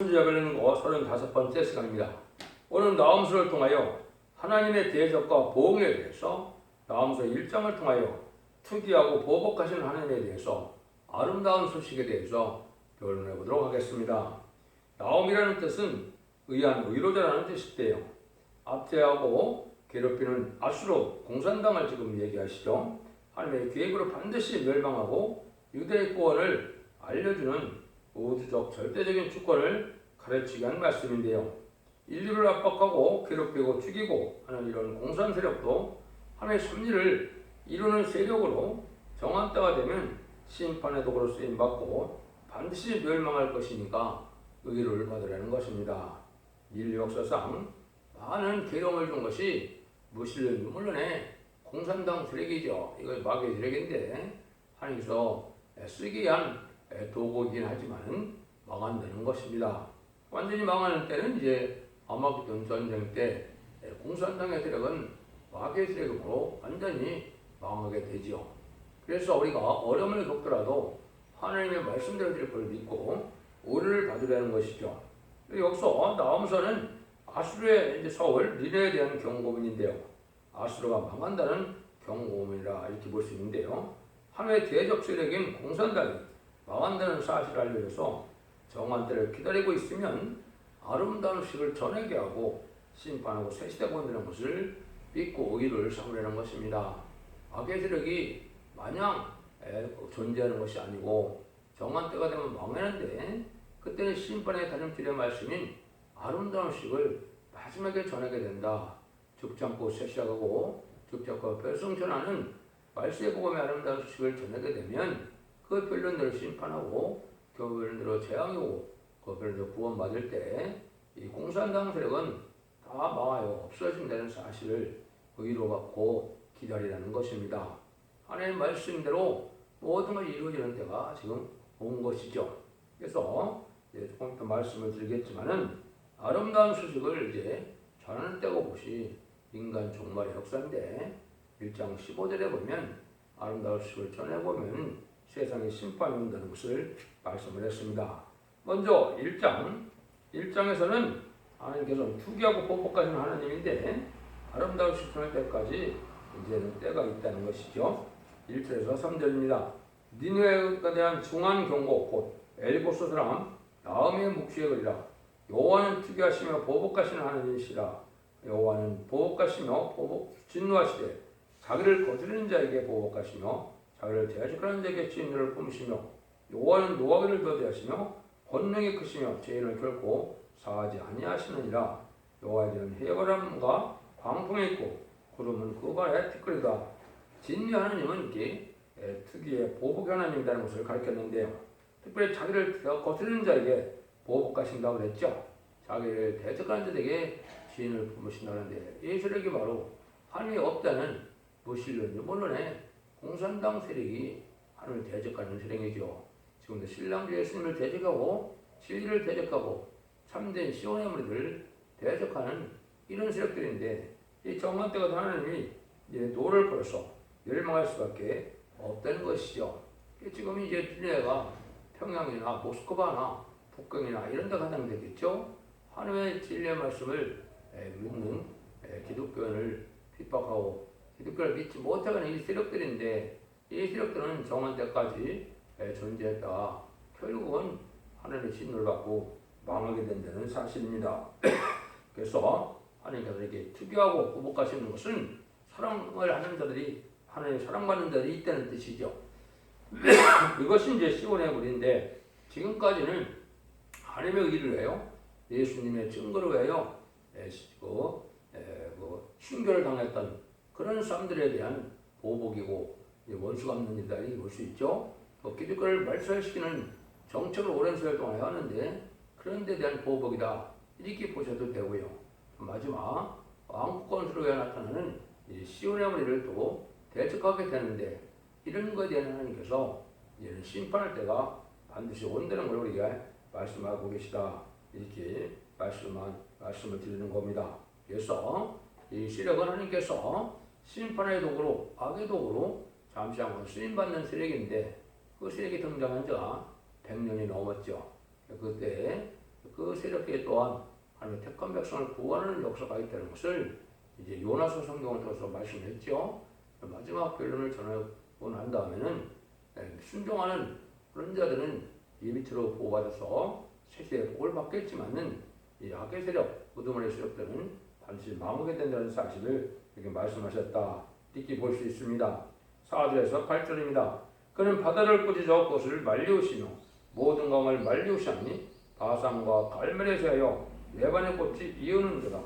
순자별은 거 35번째 시간입니다. 오늘 나음수를 통하여 하나님의 대적과 보응에 대해서 나음수 1장을 통하여 특이하고 보복하신 하나님에 대해서 아름다운 소식에 대해서 변론해 보도록 하겠습니다. 나옴이라는 뜻은 의한 의로자라는 뜻인데요. 압제하고 괴롭히는 아수로 공산당을 지금 얘기하시죠. 하나님의 계획으로 반드시 멸망하고 유대의 구원을 알려주는 우주적 절대적인 주권을 가르치게 한 말씀인데요. 인류를 압박하고 괴롭히고 죽이고 하는 이런 공산 세력도 하나님의 섭리를 이루는 세력으로 정한 때가 되면 심판의 도구로 쓰임 받고 반드시 멸망할 것이니까 의를 받으라는 것입니다. 인류 역사상 많은 괴로움을 준 것이 무신론 물론에 공산당 세력이죠. 이거 마귀의 세력인데 하나님께서 쓰기 위한 도구이긴 하지만 망한다는 것입니다. 완전히 망하는 때는 이제 아마겟돈 전쟁 때 공산당의 세력은 마귀의 세력으로 완전히 망하게 되지요. 그래서 우리가 어려움을 겪더라도 하나님의 말씀대로 될걸 믿고 오를 받으려는 것이죠. 여기서 나오면서는 아수르의 이제 서울 니네에 대한 경고문인데요. 아수르가 망한다는 경고문이라 이렇게 볼 수 있는데요. 하나님의 대적 세력인 공산당이 망한다는 사실을 알려줘서 정한 때를 기다리고 있으면 아름다운 식을 전하게 하고 심판하고 새 시대 건드는 것을 믿고 의를 삼으려는 것입니다. 악의 세력이 마냥 존재하는 것이 아니고 정한 때가 되면 망하는데 그때는 심판의 다림질의 말씀인 아름다운 식을 마지막에 전하게 된다. 죽지 않고 쇠시하고 죽지 않고 별성전하는 말씀의 복음의 아름다운 소식을 전하게 되면 그 변론들을 심판하고 그 변론대로 재앙이고 그 변론대로 구원받을 때 이 공산당 세력은 다 망하여 없어진다는 사실을 의로 갖고 기다리라는 것입니다. 하나님 말씀대로 모든 것이 이루어지는 때가 지금 온 것이죠. 그래서 이제 조금 더 말씀을 드리겠지만은 아름다운 소식을 이제 전하는 때가 봇이 인간 종말의 역사인데 1장 15절에 보면 아름다운 소식을 전해보면 세상에 심판이 온다는 것을 말씀을 했습니다. 먼저 1장 1장에서는 하나님께서 투기하고 보복하시는 하나님인데 아름다운 전할 때까지 이제는 때가 있다는 것이죠. 1절에서 3절입니다. 니느웨에 대한 중한 경고 곧 엘고스 사람 나음의 묵시에 그리라 여호와는 투기하시며 보복하시는 하나님이시라 여호와는 보복하시며 보복 진노하시되 자기를 거스르는 자에게 보복하시며 자기를 대적하는 자에게 진노를 품으시며 여호와는 노하기를 더디하시며 권능이 크시며 죄인을 결코 사하지 아니하시느니라. 여호와에 대한 해바람과 광풍이 있고 구름은 그 발에 티끌이다. 진리 하나님은 이렇게 특유의 보복 하나님이라는 것을 가르쳤는데요 특별히 자기를 거스르는 자에게 보복하신다고 그랬죠. 자기를 대적하는 자에게 지인을 품으신다는데 이 세력이 바로 하나님이 없다는 무신론이 물론에 공산당 세력이 하나님을 대적하는 세력이죠. 지금도 신랑주 예수님을 대적하고 진리를 대적하고 참된 시온의 무리를 대적하는 이런 세력들인데 이 정한 때가 하나님이 이제 노를 벌어서 멸망할 수밖에 없다는 것이죠. 지금 이제 진리가 평양이나 모스크바나 북경이나 이런 데 가면 되겠죠. 하나님의 진리의 말씀을 믿는 기독교인을 핍박하고 기독교를 믿지 못하는 이 세력들인데 이 세력들은 정한 때까지 존재했다. 결국은 하나님의 신을 받고 망하게 된다는 사실입니다. 그래서 하나님께서 이렇게 특유하고 구복하시는 것은 사랑을 하는 자들이 하나님 사랑받는 자들이 있다는 뜻이죠. 이것이 이제 시온의 물인데 지금까지는 하나님의 의를 해요. 예수님의 증거로 해요. 그, 그 순교를 당했던 그런 사람들에 대한 보복이고 원수가 없는 일들이 볼 수 있죠. 또 기독교를 말살시키는 정책을 오랜 세월 동안 해왔는데 그런 데 대한 보복이다. 이렇게 보셔도 되고요. 마지막 왕권수로에 나타나는 시온의 머리를 또 대적하게 되는데 이런 것에 대한 하나님께서 이제는 심판할 때가 반드시 온다는 걸 우리가 말씀하고 계시다. 이렇게 말씀만, 말씀을 드리는 겁니다. 그래서 이 시력은 하나님께서 심판의 도구로, 악의 도구로 잠시 한번 쓰임받는 세력인데 그 세력이 등장한 지가 100년이 넘었죠. 그때 그 세력계 또한 하나님의 택한 백성을 구원하는 역사가 있다는 것을 이제 요나서 성경을 통해서 말씀했죠. 마지막 결론을 전하고 난 다음에는 예, 순종하는 그런 자들은 이 밑으로 보호받아서 세세의 복을 받겠지만은 이 악의 세력, 의도문의 세력들은 반드시 망하게 된다는 사실을 이렇게 말씀하셨다. 이렇게 볼수 있습니다. 4절에서 8절입니다. 그는 바다를 꾸짖어 그것을 말리우시며 모든 강을 말리우시니 바산과 갈멜에서 하여 레반의 꽃이 이으는도다.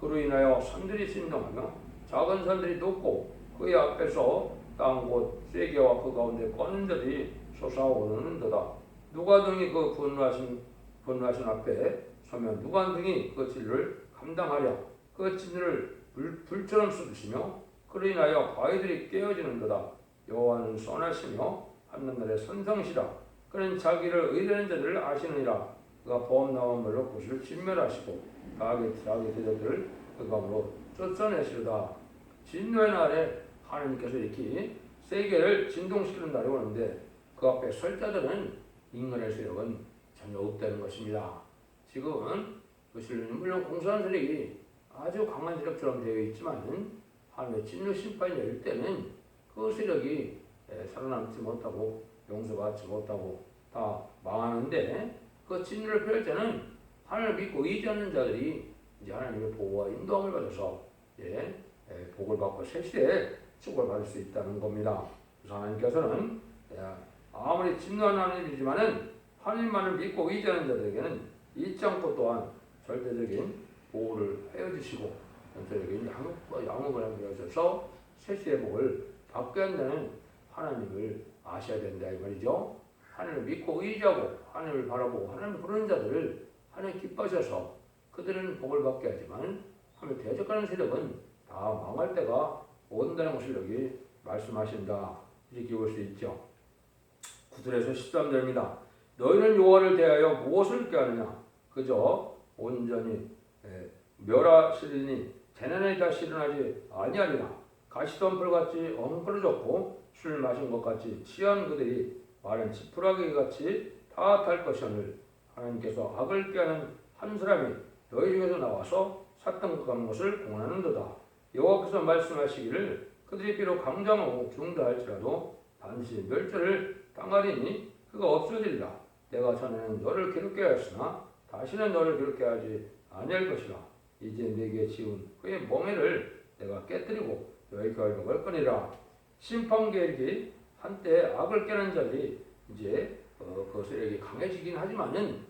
그로 인하여 산들이 신동하며 작은 산들이 높고 그의 앞에서 땅곳 세계와 그 가운데 꺼는 자들이 솟아오르는도다. 누가 등이 그 분노하신 분노하신 앞에 서면 누가 등이 그 진리를 감당하랴 그 진리를 불, 불처럼 쏟으시며 그로 인하여 바위들이 깨어지는도다. 여호와는 선하시며 한나날의 선성시라 그는 자기를 의뢰하는 자들을 아시느니라 그가 보험 나온 물로 그것을 진멸하시고 자기 자기 대적들을 그 감으로 쫓아내시리다. 진노의 날에 하나님께서 이렇게 세계를 진동시키는 날이 오는데 그 앞에 설 자들은 인간의 세력은 전혀 없다는 것입니다. 지금은 그것을 물론 공수한 세력이 아주 강한 세력처럼 되어 있지만은 하나님의 진노 심판이 열 때는 그 세력이 에, 살아남지 못하고 용서받지 못하고 다 망하는데 그 진노를 펼 때는 하나님을 믿고 의지하는 자들이 이제 하나님의 보호와 인도함을 받아서 예, 에, 복을 받고 새시에 축복을 받을 수 있다는 겁니다. 그래서 하나님께서는 예, 아무리 진노한 하나님이지만은 하나님만을 믿고 의지하는 자들에게는 잊지 않고 또한 절대적인 보호를 주시고 전체적인 양육과 양육을 주셔서 새시의 복을 받게 한다는 하나님을 아셔야 된다 이 말이죠. 하나님을 믿고 의지하고 하나님을 바라보고 하나님을 부르는 자들을 하나님 기뻐하셔서 그들은 복을 받게 하지만 하나님 대적하는 세력은 다 망할 때가 온다는 것을 여기 말씀하신다 이렇게 볼 수 있죠. 9절에서 13절입니다. 너희는 여호와를 대하여 무엇을 꾀하느냐? 그저 온전히 에, 멸하시리니 재난에 다시 일어나지 아니하리라. 가시던 풀같이 엉클어졌고 술 마신 것 같이 취한 그들이 마른 지푸라기 같이 다탈 것이오늘 하나님께서 악을 꾀하는 한 사람이 너희 중에서 나와서 사탕 가는 것을 공언하는도다. 여호와께서 말씀하시기를 그들이 비록 강장하고 중다할지라도 반드시 멸절을 당하리니 그가 없어지리라. 내가 전에는 너를 괴롭게 하였으나 다시는 너를 괴롭게 하지 아니할 것이라. 이제 내게 지은 그의 멍에를 내가 깨뜨리고 너의 결박을 거니라. 심판 계획이 한때 악을 깨는 자들이 이제 어, 그 세력이 강해지긴 하지만은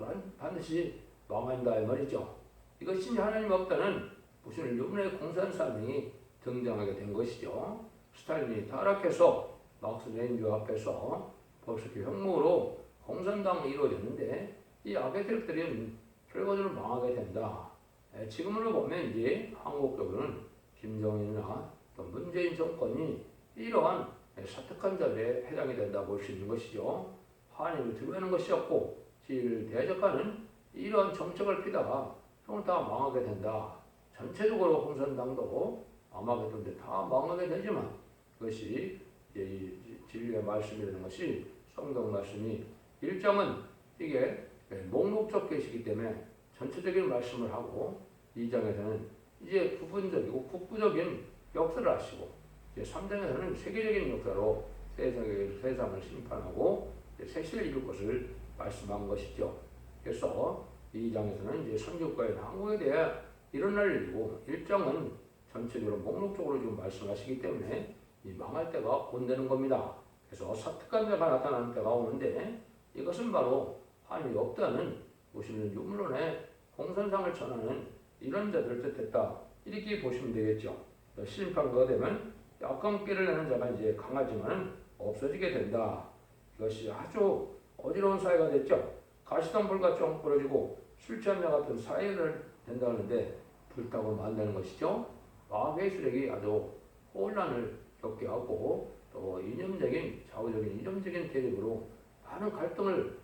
반- 반드시 망한다 이 말이죠. 이것이 하나님 없다는 무슨 일본의 공산 사명이 등장하게 된 것이죠. 스탈린이 타락해서 막스 레인주 앞에서 벌써 혁명으로 공산당이 이루어졌는데 이 악의 세력들이 결과적으로 망하게 된다. 에, 지금으로 보면 이제 한국적으로는 김정일이나 또 문재인 정권이 이러한 사특한 자들에 해당이 된다 볼 수 있는 것이죠. 하나님을 두려워하는 것이었고 지를 대적하는 이러한 정책을 피다가 형은 다 망하게 된다. 전체적으로 공산당도 망하게 되는데 다 망하게 되지만 그것이 이 진리의 말씀이라는 것이 성경 말씀이 일정은 이게 목록적 계시기 때문에 전체적인 말씀을 하고 이장에서는 이제 부분적이고 국부적인 역사를 하시고 이제 3장에서는 세계적인 역사로 세상의 세상을 심판하고 세시를 이룰 것을 말씀한 것이죠. 그래서 이 장에서는 이제 선교과의 한국에 대해 일어날 일이고 일정은 전체적으로 목록적으로 지금 말씀하시기 때문에 이 망할 때가 온다는 겁니다. 그래서 사특한 자가 나타나는 때가 오는데 이것은 바로 하나님이 없다는 무슨 유물론의 공산상을 전하는 이런 자들을 뜻했다. 이렇게 보시면 되겠죠. 심판가 되면 약간기를 내는 자가 이제 강하지만 없어지게 된다. 이것이 아주 어지러운 사회가 됐죠. 가시던 불같이 엉부러지고 술자 같은 사회를 된다는데 불타고 만드는 것이죠. 마귀의 수력이 아주 혼란을 겪게 하고 또 이념적인 좌우적인 이념적인 대립으로 많은 갈등을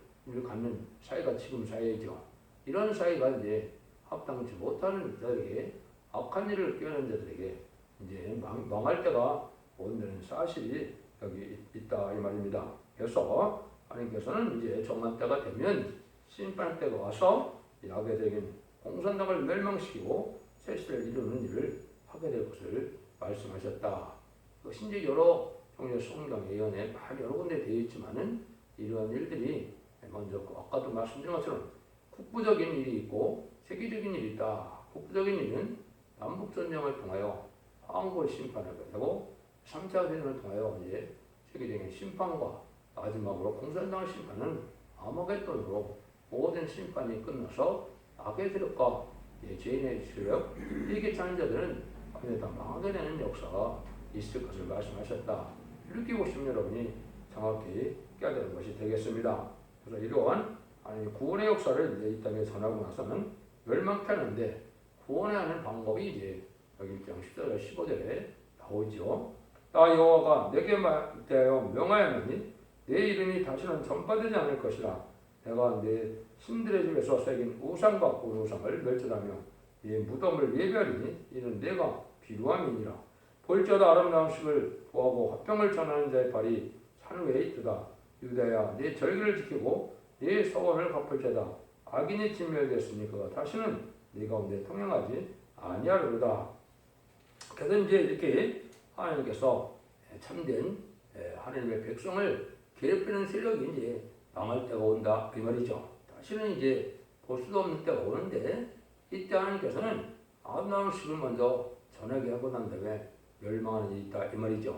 갖는 사회가 지금 사회이죠. 이런 사회가 이제 합당치 못하는 자들에게 악한 일을 꾀하는 자들에게 이제 망, 망할 때가 온다는 사실이 여기 있- 있다 이 말입니다. 그래서 하나님께서는 이제 정한 때가 되면 심판 때가 와서 이 악에들에겐 공산당을 멸망시키고 새 시대를 이루는 일을 하게 될 것을 말씀하셨다. 그것이 이제 여러 종류의 성경 예언에 말 여러 군데 되어 있지만은 이러한 일들이 먼저 그 아까도 말씀드린 것처럼 국부적인 일이 있고 세계적인 일이 있다. 국부적인 일은 남북 전쟁을 통하여 한국을 심판하게 되고 3차 대전을 통하여 이제 세계적인 심판과 마지막으로 공산당을 심판은 아마겟돈으로 모든 심판이 끝나서 악의 세력과 예, 죄인의 세력 이게 차는 자들은 완전히 다 망하게 되는 역사가 있을 것을 말씀하셨다. 이렇게 보시면 여러분이 정확히 깨달은 것이 되겠습니다. 그래서 이러한 아니 구원의 역사를 이제 이 땅에 전하고 나서는 멸망하는데 구원해야 하는 방법이 이제 여기 1장 14절 15절에 나오죠. 나 여호와가 내게 말- 대하여 명하였느니 내 이름이 다시는 전파되지 않을 것이라. 내가 내 신들의 집에서 새긴 우상과 우상을 멸절하며 이 무덤을 예배하리니 이는 내가 비루함이니라. 볼지어다 아름다운 식을 보하고 화평을 전하는 자의 발이 산 외에 있도다. 유다야 내 절기를 지키고 내 서원을 갚을 자다 악인이 그가 다시는 네 가운데 통행하지 아니하리로다 그래서 이제 이렇게 하나님께서 참된 예, 하나님의 백성을 괴롭히는 세력이 이제 망할 때가 온다 이 말이죠. 다시는 이제 볼 수도 없는 때가 오는데 이때 하나님께서는 아름다운 식을 먼저 전하게 하고 난 다음에 멸망하는 일이 있다 이 말이죠.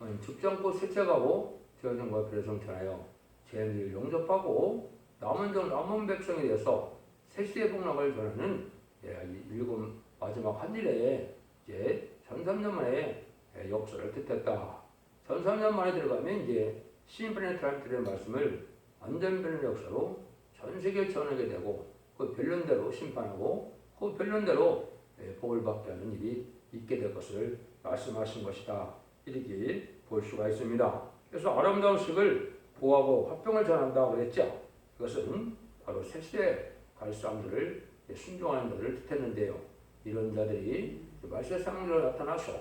어, 죽지 않고 세척하고 저승과 별성 전하여 죄인을 용접하고 남은 종 남은 백성에 대해서 세시의 복락을 전하는 예, 이 일곱 마지막 한 일에 이제 전삼년 만에 예, 역사를 뜻했다. 전삼년 만에 들어가면 이제 시인분의 트라이들의 말씀을 완전 변의 역사로 전 세계에 전하게 되고 그 변론대로 심판하고 그 변론대로 예, 복을 받게 하는 일이 있게 될 것을 말씀하신 것이다. 이렇게 볼 수가 있습니다. 그래서 아름다운 식을 보하고 화평을 전한다 그랬죠. 그것은 바로 새시대 갈 사람들을 예, 순종하는 자들을 뜻했는데요. 이런 자들이 말세 상으로 나타나서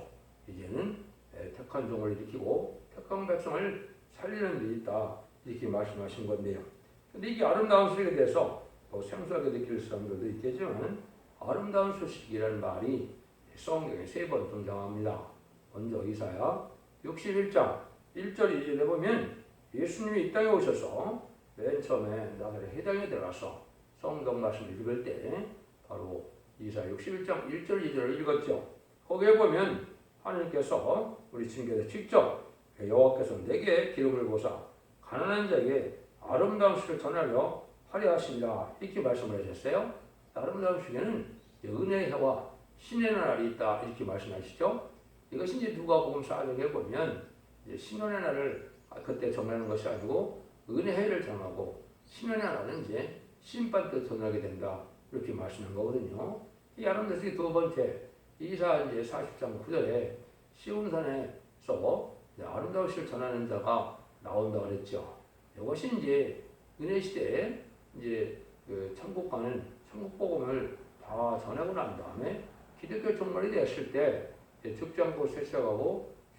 이제는 예, 택한 종을 일으키고 택한 백성을 살리는 일이 있다 이렇게 말씀하신 건데요. 근데 이게 아름다운 소식에 대해서 뭐 생소하게 느낄 사람들도 있겠지만 아름다운 소식이라는 말이 성경에 세 번 등장합니다. 먼저 이사야 61장 1절 2절에 보면 예수님이 이 땅에 오셔서 맨 처음에 나사렛 해당에 들어가서 성경 말씀을 읽을 때 바로 이사야 61장 1절 2절을 읽었죠. 거기에 보면 하나님께서 우리 친구에게 직접 여호와께서 내게 기름을 보사 가난한 자에게 아름다운 수를 전하려 하려 하신다 이렇게 말씀을 하셨어요. 아름다운 수에는 은혜의 해와 신의 날이 있다 이렇게 말씀하시죠. 이것이 이제 누가복음 4장에 보면 신년의 날을 그때 정하는 것이 아니고 은혜를 정하고 신년의 날은 이제 심판 때 전하게 된다 이렇게 말씀한 거거든요. 이 아름다운 두 번째 이사 이제 40장 9절에 시온산에서 아름다운 시를 전하는 자가 나온다 그랬죠. 이것이 이제 은혜 시대에 이제 그 천국 가는 천국 복음을 다 전하고 난 다음에 기독교 종말이 되었을 때 죽지 않고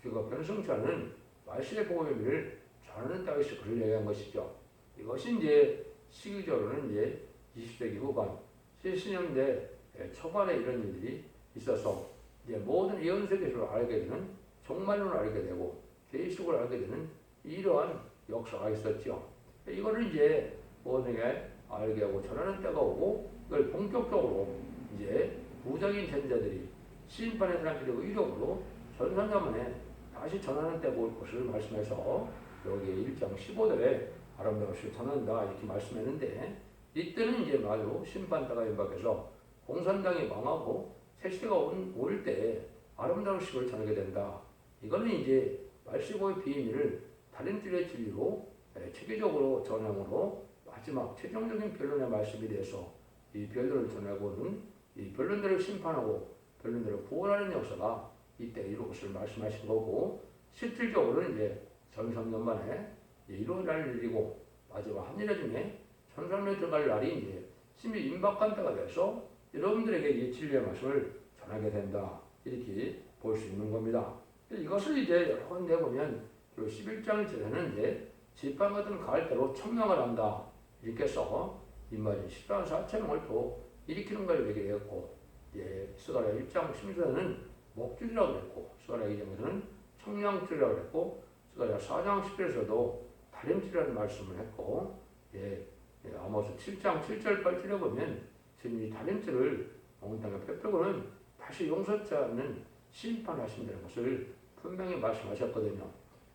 그가 변성치 않은 말씀의 복음을 전하는 따위서 그를 얘기한 것이죠. 이것이 이제 시기적으로는 이제 20세기 후반 70년대 초반에 이런 일들이 있어서 이제 모든 예언 세계를 알게 되는 종말론을 알게 되고 계시록을 알게 되는 이러한 역사가 있었죠. 이거를 이제 모든에게 알게 하고 전하는 때가 오고 이걸 본격적으로 이제 부적인 전자들이 심판의 사람들이 의력으로 전선자만에 다시 전하는 때가 올 것을 말씀해서 여기 1장 15절에 아름다운 시 전한다 이렇게 말씀했는데 이때는 이제 마주 심판대가 임박해서 공산당이 망하고 새 시대가 올 때 아름다운 식을 전하게 된다. 이거는 이제 말시고의 비밀을 다른 뜰의 진리로 예, 체계적으로 전함으로 마지막 최종적인 변론의 말씀에 대해서 이 변론을 전하고는 이 변론들을 심판하고 변론들을 구원하는 역사가 이때 이룰 것을 말씀하신 거고 실질적으로는 이제 전성년 만에 이루어날 일이고 마지막 한일 중에 천상에 들어갈 날이 이제 심히 임박한 때가 돼서 여러분들에게 이 진리의 말씀을 전하게 된다 이렇게 볼 수 있는 겁니다. 이것을 이제 여러 군데 보면 그 11장을 지내는 이제 집방 같은 가을 때로 천명을 한다 이렇게 해서 이 말이 14사천을 또 일으키는 걸 얘기했고 예, 스가랴 1장 16절에는 목줄이라고 그랬고 스가랴 2장에서는 청량줄이라고 그랬고 스가랴 4장 10절에서도 다림줄이라는 말씀을 했고 예, 예, 아모스 7장 7절 8절에 보면 지금 이 다림줄을 온 땅에 펴펴고는 다시 용서치 않는 심판하신다는 것을 분명히 말씀하셨거든요.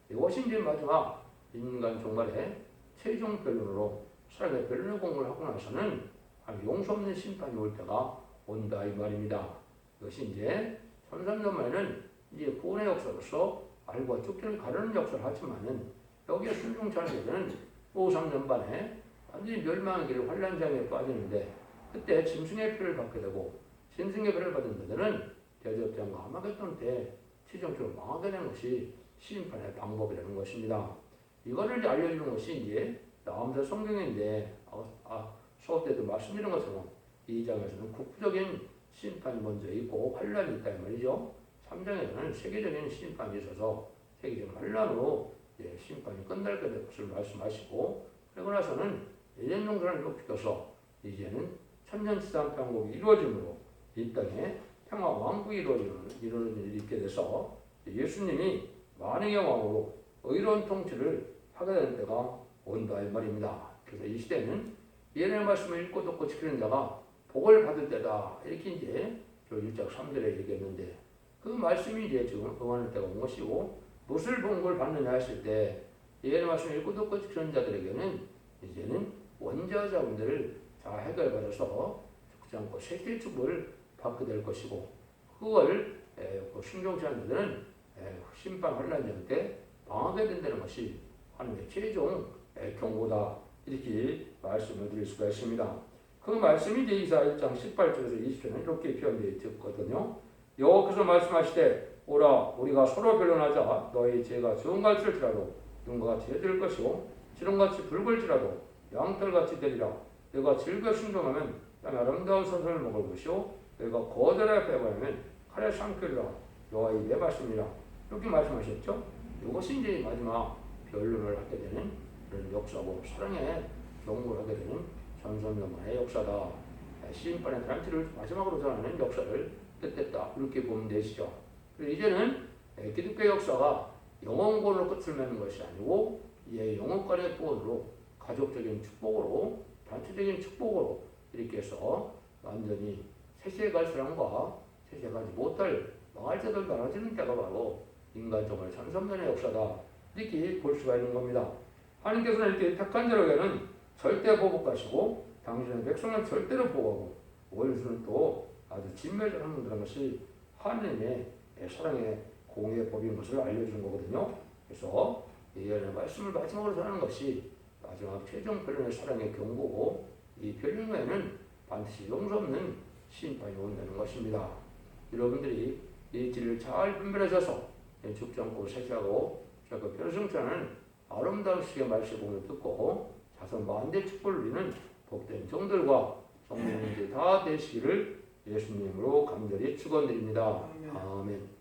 이것이 이제 마지막 인간 종말의 최종 변론으로 사람의 변론의 공부를 하고 나서는 용서 없는 심판이 올 때가 온다 이 말입니다. 이것이 이제 천삼년만에는 이제 구원의 역사로서 알과 쫓기를 가르는 역사를 하지만은 여기에 순종치 않은 자는 또 3년 반에 완전히 멸망의 길을 환란장에 빠지는데 그때 짐승의 피를 받게 되고 짐승의 피를 받은 자들은 대접장과 아마겟돈 때 최종적으로 망하게 되는 것이 심판의 방법이라는 것입니다. 이거를 알려주는 것이 이제 나오면서 성경인데 아, 아, 수업 때도 말씀드린 것처럼 이 장에서는 국부적인 심판이 먼저 있고 환란이 있다 이 말이죠. 3장에서는 세계적인 심판이 있어서 세계적인 환란으로 예, 심판이 끝날 될 것을 말씀하시고 그러고 나서는 예전 용서를 높이켜서 이제는 천년치상 평국이 이루어짐으로 이 땅에 평화 왕국이 이루어지는 이루어지는 일이 있게 돼서 예수님이 만행의 왕으로 의로운 통치를 하게 되는 때가 온다 이 말입니다. 그래서 이 시대는 예언의 말씀을 읽고 듣고 지키는 자가 복을 받을 때다 이렇게 이제 저 1장 3절에 얘기했는데 그 말씀이 이제 지금 응하는 때가 온 것이고 무엇을 본걸 받느냐 했을 때 예언의 말씀을 읽고 듣고 지키는 자들에게는 이제는 원자자분들을 다 해결받아서 죽지 않고 세계 축복을 받게 될 것이고 그걸 에, 그 순종치 않는 자들은 에, 심판 환란전 때 망하게 된다는 것이 하나님의 최종 에, 경고다 이렇게 말씀을 드릴 수가 있습니다. 그 말씀이 이제 이사 1장 18절에서 20절에 이렇게 표현되어 있거든요. 여호와께서 말씀하시되 오라 우리가 서로 변론하자 너희 죄가 정갈칠지라도 눈과 같이 해질 것이요 지름같이 붉을지라도 양털같이 되리라 내가 즐겨 순종하면 땅 아름다운 선선을 먹을 것이요 내가 거절하여 빼버리면 칼에 삼키리라 여호와의 내 말씀이라 이렇게 말씀하셨죠. 이것이 이제 마지막 변론을 하게 되는 그런 역사고 사랑의 경고를 하게 되는 전선명만의 역사다. 시인판의 단체를 마지막으로 전하는 역사를 뜻했다. 이렇게 보면 되시죠. 이제는 기독교 역사가 영원권으로 끝을 맺는 것이 아니고 예, 영원권의 구원으로 가족적인 축복으로 단체적인 축복으로 이렇게 해서 완전히 세세갈 사람과 세세가지 못할 망할 자들 나눠지는 때가 바로 인간정말 천삼년의 역사다. 이렇게 볼 수가 있는 겁니다. 하나님께서는 이렇게 택한 자에게는 절대 보복하시고 당신의 백성은 절대로 보호하고 원수는 또 아주 진멸하는 것이 하나님의 사랑의 공의 법인 것을 알려주는 거거든요. 그래서 예언의 말씀을 마지막으로 전하는 것이 마지막 최종 변론의 사랑의 경고고 이 변론 후에는 반드시 용서 없는 심판이 온다는 것입니다. 여러분들이 이 진리를 잘 분별하셔서 죽지 않고 세시하고 그 별승자는 아름다운 시의 말씀을 듣고 자선 만대 축복을 누리는 복된 종들과 성령님들 다 되시기를 예수님으로 간절히 축원드립니다. 아멘.